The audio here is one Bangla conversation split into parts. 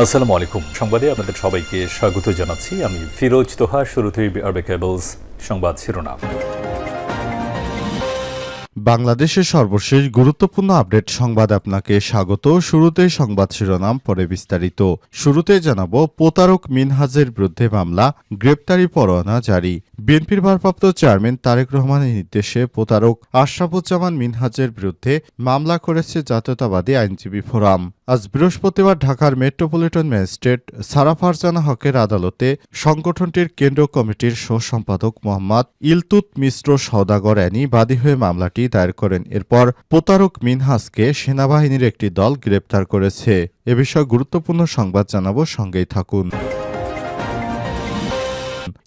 আসসালামু আলাইকুম। সংবাদে আপনাদের সবাইকে স্বাগত জানাচ্ছি। আমি ফিরোজ তোহা, শুরুতেই আরবে কেবলস সংবাদ শিরোনাম। বাংলাদেশের সর্বশেষ গুরুত্বপূর্ণ আপডেট সংবাদ আপনাকে স্বাগত। শুরুতে সংবাদ শিরোনাম, পরে বিস্তারিত। শুরুতে জানাব প্রতারক মিনহাজের বিরুদ্ধে মামলা, গ্রেপ্তারি পরোয়ানা জারি। বিএনপির ভারপ্রাপ্ত চেয়ারম্যান তারেক রহমানের নির্দেশে প্রতারক আশরাফুজ্জামান মিনহাজের বিরুদ্ধে মামলা করেছে জাতীয়তাবাদী আইনজীবী ফোরাম। আজ বৃহস্পতিবার ঢাকার মেট্রোপলিটন ম্যাজিস্ট্রেট সারা ফারজানা হকের আদালতে সংগঠনটির কেন্দ্র কমিটির সহ সম্পাদক মোহাম্মদ ইলতুত মিশ্র সওদাগর অ্যানি বাদী হয়ে মামলাটি দায়ের করেন। এরপর প্রতারক মিনহাজকে সেনাবাহিনীর একটি দল গ্রেপ্তার করেছে। এ বিষয়ে গুরুত্বপূর্ণ সংবাদ জানাব, সঙ্গেই থাকুন।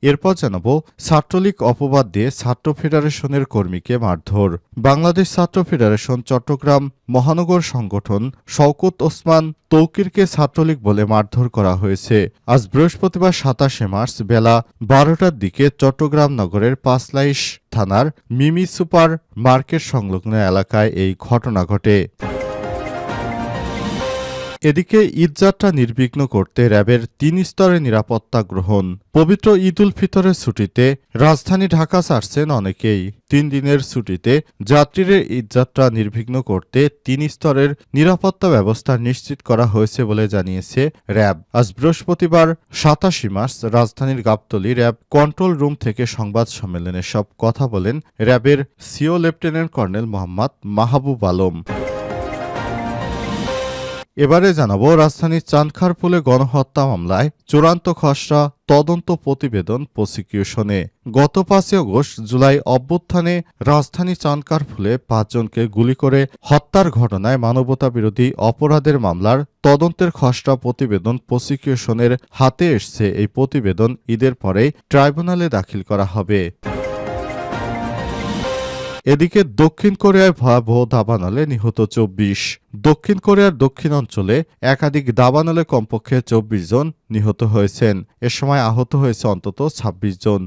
এরপর জানাব, ছাত্রলীগ অপবাদ দিয়ে ছাত্র ফেডারেশনের কর্মীকে মারধর। বাংলাদেশ ছাত্র ফেডারেশন চট্টগ্রাম মহানগর সংগঠন শওকত ওসমান তৌকিরকে ছাত্রলীগ বলে মারধর করা হয়েছে। আজ বৃহস্পতিবার সাতাশে মার্চ বেলা বারোটার দিকে চট্টগ্রাম নগরের পাঁচলাইশ থানার মিমি সুপার মার্কেট সংলগ্ন এলাকায় এই ঘটনা ঘটে। এদিকে ঈদযাত্রা নির্বিঘ্ন করতে র্যাবের তিন স্তরে নিরাপত্তা গ্রহণ। পবিত্র ঈদ উল ফিতরের ছুটিতে রাজধানী ঢাকা ছাড়ছেন অনেকেই। তিন দিনের ছুটিতে যাত্রীদের ঈদযাত্রা নির্বিঘ্ন করতে তিন স্তরের নিরাপত্তা ব্যবস্থা নিশ্চিত করা হয়েছে বলে জানিয়েছে র্যাব। আজ বৃহস্পতিবার, সাতাশি মার্চ, রাজধানীর গাবতলী র্যাব কন্ট্রোল রুম থেকে সংবাদ সম্মেলনে সব কথা বলেন র্যাবের CO lieutenant colonel Mohammad Mahbub Alam. এবারে জানাব, রাজধানীর চাঁদখারপুলে গণহত্যা মামলায় চূড়ান্ত খসড়া তদন্ত প্রতিবেদন প্রসিকিউশনে। গত পাঁচই আগস্ট জুলাই অভ্যুত্থানে রাজধানী চাঁদকারফুলে পাঁচজনকে গুলি করে হত্যার ঘটনায় মানবতা বিরোধী অপরাধের মামলার তদন্তের খসড়া প্রতিবেদন প্রসিকিউশনের হাতে এসছে। এই প্রতিবেদন ঈদের পরেই ট্রাইব্যুনালে দাখিল করা হবে। এদিকে দক্ষিণ কোরিয়ায় ভয়াবহ দাবানলে নিহত চব্বিশ। দক্ষিণ কোরিয়ার দক্ষিণ অঞ্চলে একাধিক দাবানলে কমপক্ষে চব্বিশ জন নিহত হয়েছেন। এ সময় আহত হয়েছে অন্তত ২৬ জন।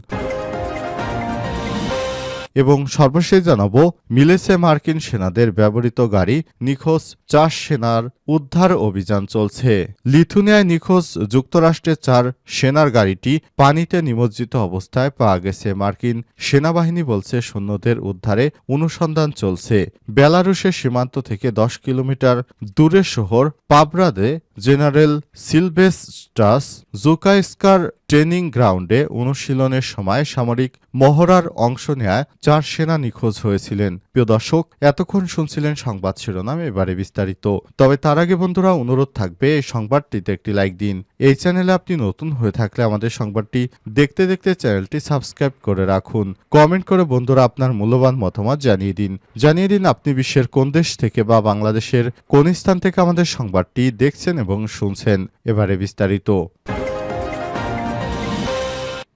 এবং সর্বশেষ জানাব, মিলেছে মার্কিন সেনাদের ব্যবহৃত গাড়ি নিখোঁজ চার সেনার উদ্ধার অভিযান চলছে। লিথুনিয়ায় নিখোঁজ যুক্তরাষ্ট্রের চার সেনার গাড়িটি পানিতে নিমজ্জিত অবস্থায় পাওয়া গেছে। মার্কিন সেনাবাহিনী বলছে, সৈন্যদের উদ্ধারে অনুসন্ধান চলছে। বেলারুশের সীমান্ত থেকে দশ কিলোমিটার দূরের শহর পাবরাদে জেনারেল সিলভেস্টাস জুকাইস্কার ট্রেনিং গ্রাউন্ডে অনুশীলনের সময় সামরিক মহড়ার অংশ নেয় চার সেনা নিখোঁজ হয়েছিলেন। প্রিয় দর্শক, এতক্ষণ শুনছিলেন সংবাদ শিরোনাম, এবারে বিস্তারিত। তবে তার আগে বন্ধুরা, অনুরোধ থাকবে এই সংবাদটিতে একটি লাইক দিন। এই চ্যানেলে আপনি নতুন হয়ে থাকলে আমাদের সংবাদটি দেখতে দেখতে চ্যানেলটি সাবস্ক্রাইব করে রাখুন। কমেন্ট করে বন্ধুরা আপনার মূল্যবান মতামত জানিয়ে দিন। জানিয়ে দিন আপনি বিশ্বের কোন দেশ থেকে বা বাংলাদেশের কোন স্থান থেকে আমাদের সংবাদটি দেখছেন এবং শুনছেন। এবারে বিস্তারিত।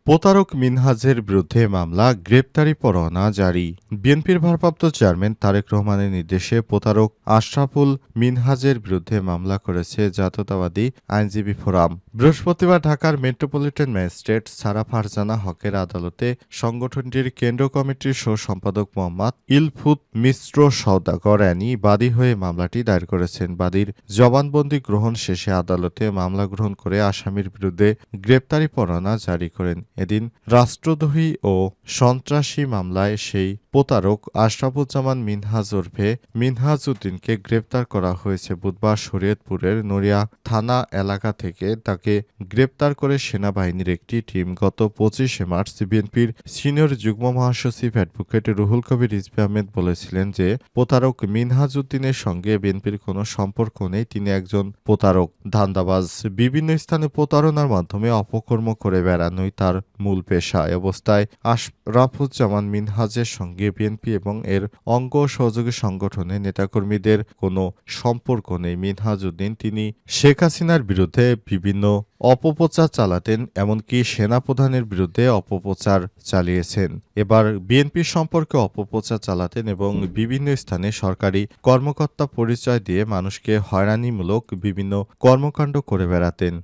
প্রতারক মিনহাজের বিরুদ্ধে মামলা, গ্রেপ্তারি পরোয়ানা জারি। বিএনপির ভারপ্রাপ্ত চেয়ারম্যান তারেক রহমানের নির্দেশে প্রতারক আশরাফুল মিনহাজের বিরুদ্ধে মামলা করেছে জাতীয়তাবাদী আইনজীবী ফোরাম। বৃহস্পতিবার ঢাকার মেট্রোপলিটন ম্যাজিস্ট্রেট সারা ফারজানা হকের আদালতে সংগঠনটির কেন্দ্র কমিটির সহ সম্পাদক মোহাম্মদ ইলফুত মিশ্র সওদাগর অ্যানি বাদী হয়ে মামলাটি দায়ের করেছেন। বাদীর জবানবন্দি গ্রহণ শেষে আদালতে মামলা গ্রহণ করে আসামির বিরুদ্ধে গ্রেপ্তারি পরোয়ানা জারি করেন। এদিন রাষ্ট্রদ্রোহী ও সন্ত্রাসী মামলায় সেই প্রতারক আশরাফুজ্জামান মিনহাজ ওরফে মিনহাজ উদ্দিনকে গ্রেপ্তার করা হয়েছে বুধবার শরীয়তপুরের নড়িয়া থানা এলাকা থেকে। তাকে গ্রেপ্তার করে সেনাবাহিনীর একটি টিম গত পঁচিশে মার্চ বিএনপির সিনিয়র যুগ্ম মহাসচিব অ্যাডভোকেট রুহুল কবির রিজভি আহমেদ বলেছিলেন যে, প্রতারক মিনহাজ উদ্দিনের সঙ্গে বিএনপির কোনো সম্পর্ক নেই, তিনি একজন প্রতারক। ধান্দাবাজ বিভিন্ন স্থানে প্রতারণার মাধ্যমে অপকর্ম করে বেড়ানোই তার মূল পেশা। অবস্থায় আশরাফুজ্জামান মিনহাজের সঙ্গে বিএনপি এবং এর অঙ্গ সহযোগী সংগঠনে নেতাকর্মীদের কোনো সম্পর্ক নেই। মিনহাজউদ্দিন তিনি শেখ হাসিনার বিরুদ্ধে বিভিন্ন অপপ্রচার চালাতেন, এমনকি সেনাপ্রধানের বিরুদ্ধে অপপ্রচার চালিয়েছেন। এবার বিএনপি সম্পর্কে অপপ্রচার চালাতেন এবং বিভিন্ন স্থানে সরকারি কর্মকর্তা পরিচয় দিয়ে মানুষকে হয়রানিমূলক বিভিন্ন কর্মকাণ্ড করে বেড়াতেন।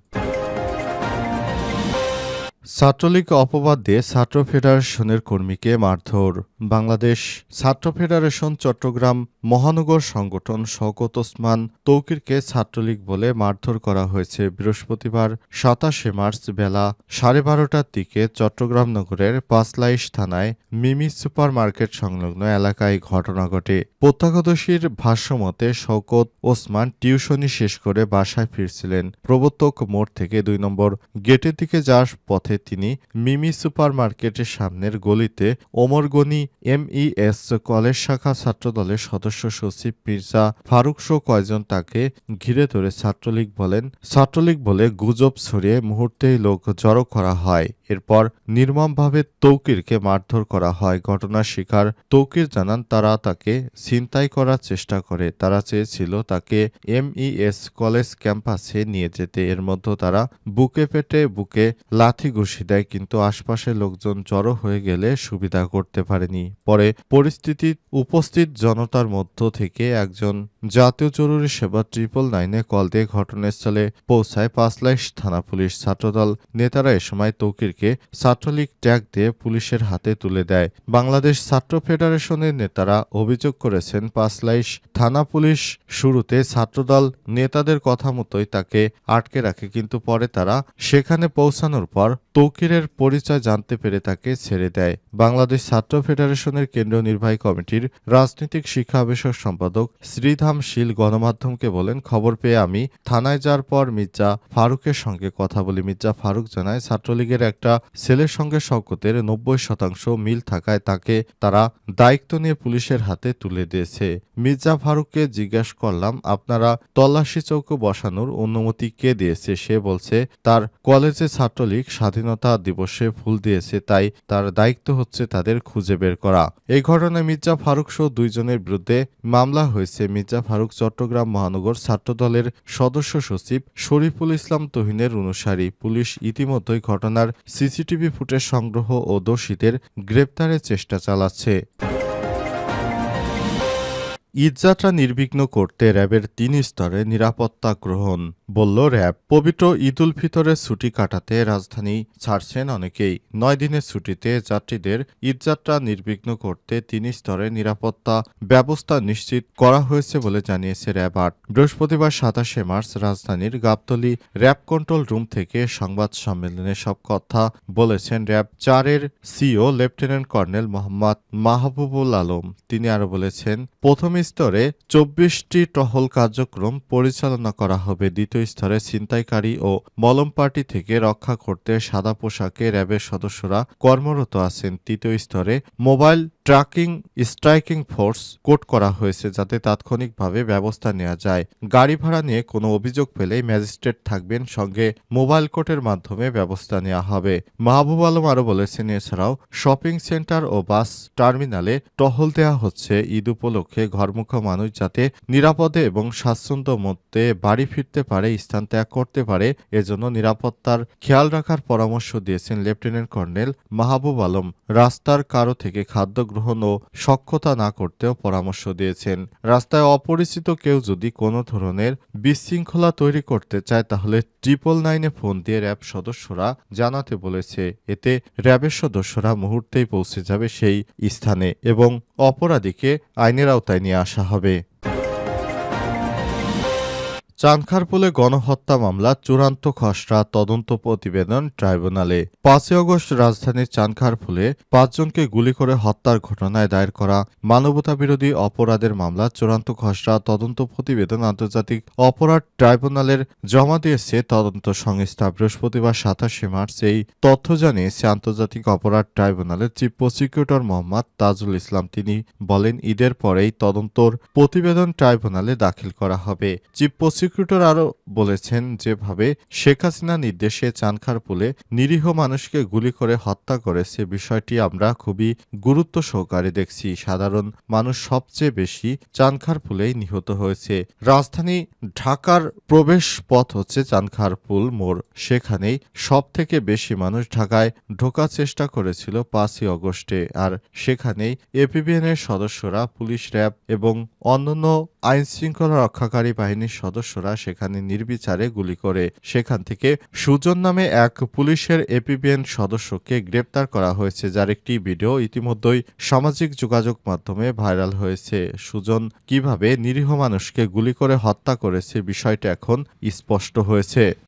ছাত্রলীগ অপবাদ দিয়ে ছাত্র ফেডারেশনের কর্মীকে মারধর। বাংলাদেশ ছাত্র ফেডারেশন চট্টগ্রাম মহানগর সংগঠন শওকত ওসমান তৌকিরকে ছাত্রলীগ বলে মারধর করা হয়েছে। বৃহস্পতিবার সাতাশে মার্চ বেলা সাড়ে বারোটার দিকে চট্টগ্রাম নগরের পাঁচলাইশ থানায় মিমি সুপার মার্কেট সংলগ্ন এলাকায় ঘটনা ঘটে। প্রত্যক্ষদর্শীর ভাষ্যমতে শওকত ওসমান টিউশনি শেষ করে বাসায় ফিরছিলেন। প্রবর্তক মোড় থেকে দুই নম্বর গেটের দিকে যাওয়ার পথে তিনি মিমি সুপার মার্কেটের সামনের গলিতে ওমর গনি এমইএস কলেজ শাখা ছাত্রদলের সদস্য সচিব মির্জা ফারুক সহ কয়েকজন তাকে ঘিরে ধরে ছাত্রলীগ বলেন। ছাত্রলীগ বলে গুজব ছড়িয়ে মুহূর্তেই লোক জড়ো করা হয়। এরপর নির্মমভাবে তৌকিরকে মারধর করা হয়। ঘটনার শিকার তৌকির জানান, তারা তাকে ছিনতাই করার চেষ্টা করে। তারা চেয়েছিল তাকে এমইএস কলেজ ক্যাম্পাসে নিয়ে যেতে। এর মধ্যে তারা বুকে পেটে বুকে লাথি দেয় কিন্তু আশপাশের লোকজন জড়ো হয়ে গেলে সুবিধা করতে পারেনি। পরে পরিস্থিতি উপস্থিত জনতার মধ্য থেকে একজন জাতীয় জরুরি সেবা ট্রিপল নাইনে কল দিয়ে ঘটনাস্থলে পৌঁছায় পাঁচলাইশ থানা পুলিশ ছাত্রদল। নেতারা এ সময় তৌকিরকে ছাত্রলীগ ট্যাগ দিয়ে পুলিশের হাতে তুলে দেয়। বাংলাদেশ ছাত্র ফেডারেশনের নেতারা অভিযোগ করেছেন, পাঁচলাইশ থানা পুলিশ শুরুতে ছাত্রদল নেতাদের কথা মতোই তাকে আটকে রাখে, কিন্তু পরে তারা সেখানে পৌঁছানোর পর তৌকিরের পরিচয় জানতে পেরে তাকে ছেড়ে দেয়। বাংলাদেশ ছাত্র ফেডারেশনের কেন্দ্রীয় নির্বাহী কমিটির রাজনৈতিক শিক্ষা বিষয়ক সম্পাদক শ্রীধাম শীল গণমাধ্যমকে বলেন, খবর পেয়ে আমি থানায় যাওয়ার পর মির্জা ফারুকের সঙ্গে কথা বলি। মির্জা ফারুক জানায়, ছাত্রলীগের একটা ছেলের সঙ্গে শওকতের নব্বই শতাংশ মিল থাকায় তাকে তারা দায়িত্ব নিয়ে পুলিশের হাতে তুলে দিয়েছে। মির্জা ফারুককে জিজ্ঞাসা করলাম, আপনারা তল্লাশি চৌকো বসানোর অনুমতি কে দিয়েছে? সে বলছে, তার কলেজে ছাত্রলীগ স্বাধীনতা দিবসে ফুল দিয়েছে, তাই তার দায়িত্ব হচ্ছে তাদের খুঁজে বের করা। এই ঘটনায় মির্জা ফারুক সহ দুইজনের বিরুদ্ধে মামলা হয়েছে। মির্জা ফারুক চট্টগ্রাম মহানগর ছাত্রদলের সদস্য সচিব শরীফুল ইসলাম তহিনের অনুসারী। পুলিশ ইতিমধ্যেই ঘটনার সিসিটিভি ফুটেজ সংগ্রহ ও দোষীদের গ্রেপ্তারের চেষ্টা চালাচ্ছে। ঈদযাত্রা নির্বিঘ্ন করতে র্যাবের তিন স্তরে নিরাপত্তা গ্রহণ, বলল র্যাব। পবিত্র ঈদ উল ফিতরের ছুটি কাটাতে রাজধানী ছাড়ছেন অনেকেই। নয় দিনের ছুটিতে যাত্রীদের ঈদযাত্রা নির্বিঘ্ন করতে তিন স্তরে নিরাপত্তা ব্যবস্থা নিশ্চিত করা হয়েছে বলে জানিয়েছে র্যাব আট। বৃহস্পতিবার সাতাশে মার্চ রাজধানীর গাবতলী র্যাব কন্ট্রোল রুম থেকে সংবাদ সম্মেলনে সব কথা বলেছেন র্যাব। চারের CO lieutenant colonel Mohammad Mahbubul Alam. তিনি আরও বলেছেন, প্রথম স্তরে চব্বিশটি টহল কার্যক্রম পরিচালনা করা হবে। দ্বিতীয় স্তরে ছিনতাইকারী ও মলম পার্টি থেকে রক্ষা করতে সাদা পোশাকে র্যাবের সদস্যরা কর্মরত আছেন। তৃতীয় স্তরে mobile tracking striking force quote করা হয়েছে যাতে তাৎক্ষণিকভাবে ব্যবস্থা নেওয়া যায়। গাড়ি ভাড়া নিয়ে কোনো অভিযোগ পেলেই ম্যাজিস্ট্রেট থাকবেন, সঙ্গে মোবাইল কোর্টের মাধ্যমে ব্যবস্থা নেওয়া হবে। মাহবুব আলম আরও বলেছেন, এছাড়াও শপিং সেন্টার ও বাস টার্মিনালে টহল দেওয়া হচ্ছে। ঈদ উপলক্ষে ঘরমুখ মানুষ যাতে নিরাপদে এবং স্বাচ্ছন্দ্য মধ্যে বাড়ি ফিরতে পারে, স্থান ত্যাগ করতে পারে, এজন্য নিরাপত্তার খেয়াল রাখার পরামর্শ দিয়েছেন লেফটেন্যান্ট কর্নেল মাহবুব আলম। রাস্তার কারও থেকে খাদ্য গ্রহণ ও সক্ষতা না করতেও পরামর্শ দিয়েছেন। রাস্তায় অপরিচিত কেউ যদি কোনো ধরনের বিশৃঙ্খলা তৈরি করতে চায়, তাহলে ট্রিপল নাইনে ফোন দিয়ে র্যাব সদস্যরা জানাতে বলেছে। এতে র্যাবের সদস্যরা মুহূর্তেই পৌঁছে যাবে সেই স্থানে এবং অপরাধীকে আইনের আওতায় নিয়ে আসা হবে। চানখারপুলে গণহত্যা মামলা, চূড়ান্ত খসড়া, তদন্ত প্রতিবেদন, ট্রাইব্যুনালে। পাঁচই অগস্ট রাজধানীর চানখারপুলে পাঁচজনকে গুলি করে হত্যার ঘটনায় দায়ের করা মানবতাবিরোধী অপরাধের মামলা, চূড়ান্ত খসড়া, তদন্ত প্রতিবেদন, আন্তর্জাতিক অপরাধ ট্রাইব্যুনালের জমা দিয়েছে তদন্ত সংস্থা। বৃহস্পতিবার সাতাশে মার্চ এই তথ্য জানিয়েছে আন্তর্জাতিক অপরাধ ট্রাইব্যুনালের চিফ প্রসিকিউটর মোহাম্মদ তাজুল ইসলাম। তিনি বলেন, ঈদের পরেই তদন্তর প্রতিবেদন ট্রাইব্যুনালে দাখিল করা হবে। চিফ প্রসিকিউটর আরও বলেছেন যেভাবে শেখ হাসিনা নির্দেশে চানখারপুলে নিরীহ মানুষকে গুলি করে হত্যা করেছে, বিষয়টি আমরা খুবই গুরুত্ব সহকারে দেখছি। সাধারণ মানুষ সবচেয়ে বেশি চানখারপুলেই নিহত হয়েছে। রাজধানী ঢাকার প্রবেশ পথ হচ্ছে চানখারপুল মোড়। সেখানেই সব থেকে বেশি মানুষ ঢাকায় ঢোকার চেষ্টা করেছিল পাঁচই অগস্টে আর সেখানেই এপিবিএনের সদস্যরা পুলিশ র্যাব এবং অন্যান্য আইন শৃঙ্খলা রক্ষাকারী বাহিনীর সদস্যরা সেখানে নির্বিচারে গুলি করে। সেখান থেকে সুজন নামে এক পুলিশের এপিবিএন সদস্যকে গ্রেপ্তার করা হয়েছে, যার একটি ভিডিও ইতিমধ্যেই সামাজিক যোগাযোগ মাধ্যমে ভাইরাল হয়েছে। সুজন কীভাবে নিরীহ মানুষকে গুলি করে হত্যা করেছে বিষয়টা এখন স্পষ্ট হয়েছে।